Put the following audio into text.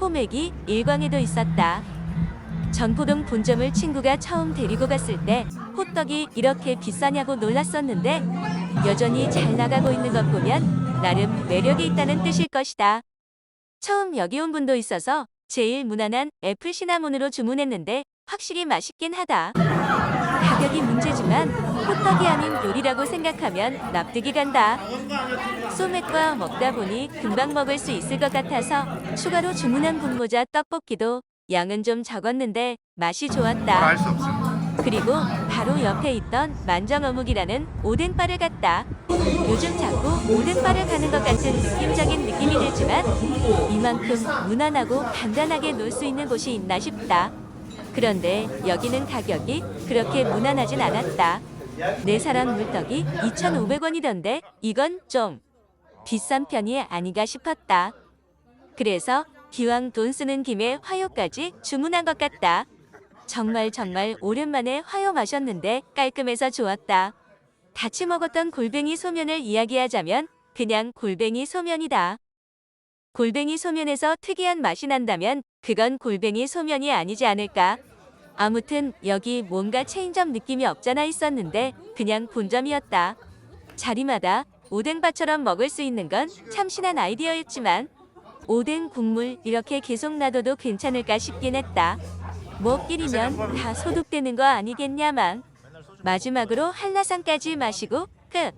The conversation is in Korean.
호맥이 일광에도 있었다. 전포동 본점을 친구가 처음 데리고 갔을 때 호떡이 이렇게 비싸냐고 놀랐었는데 여전히 잘 나가고 있는 것 보면 나름 매력이 있다는 뜻일 것이다. 처음 여기 온 분도 있어서 제일 무난한 애플 시나몬으로 주문했는데 확실히 맛있긴 하다. 가격이 문제지만 호떡이 아닌 요리라고 생각하면 납득이 간다. 소맥과 먹다 보니 금방 먹을 수 있을 것 같아서 추가로 주문한 분모자 떡볶이도 양은 좀 적었는데 맛이 좋았다. 알수 없어. 그리고 바로 옆에 있던 만정어묵이라는 오뎅바를 갔다. 요즘 자꾸 오뎅바를 가는 것 같은 느낌적인 느낌이 들지만 이만큼 무난하고 간단하게 놀 수 있는 곳이 있나 싶다. 그런데 여기는 가격이 그렇게 무난하진 않았다. 네 사람 물떡이 2,500원이던데 이건 좀 비싼 편이 아닌가 싶었다. 그래서 기왕 돈 쓰는 김에 화요까지 주문한 것 같다. 정말 정말 오랜만에 화요 마셨는데 깔끔해서 좋았다. 같이 먹었던 골뱅이 소면을 이야기하자면 그냥 골뱅이 소면이다. 골뱅이 소면에서 특이한 맛이 난다면 그건 골뱅이 소면이 아니지 않을까. 아무튼 여기 뭔가 체인점 느낌이 없잖아 있었는데 그냥 본점이었다. 자리마다 오뎅밥처럼 먹을 수 있는 건 참신한 아이디어였지만 오뎅 국물 이렇게 계속 놔둬도 괜찮을까 싶긴 했다. 뭐끼리면 다 소독되는 거 아니겠냐만. 마지막으로 한라산까지 마시고 끝.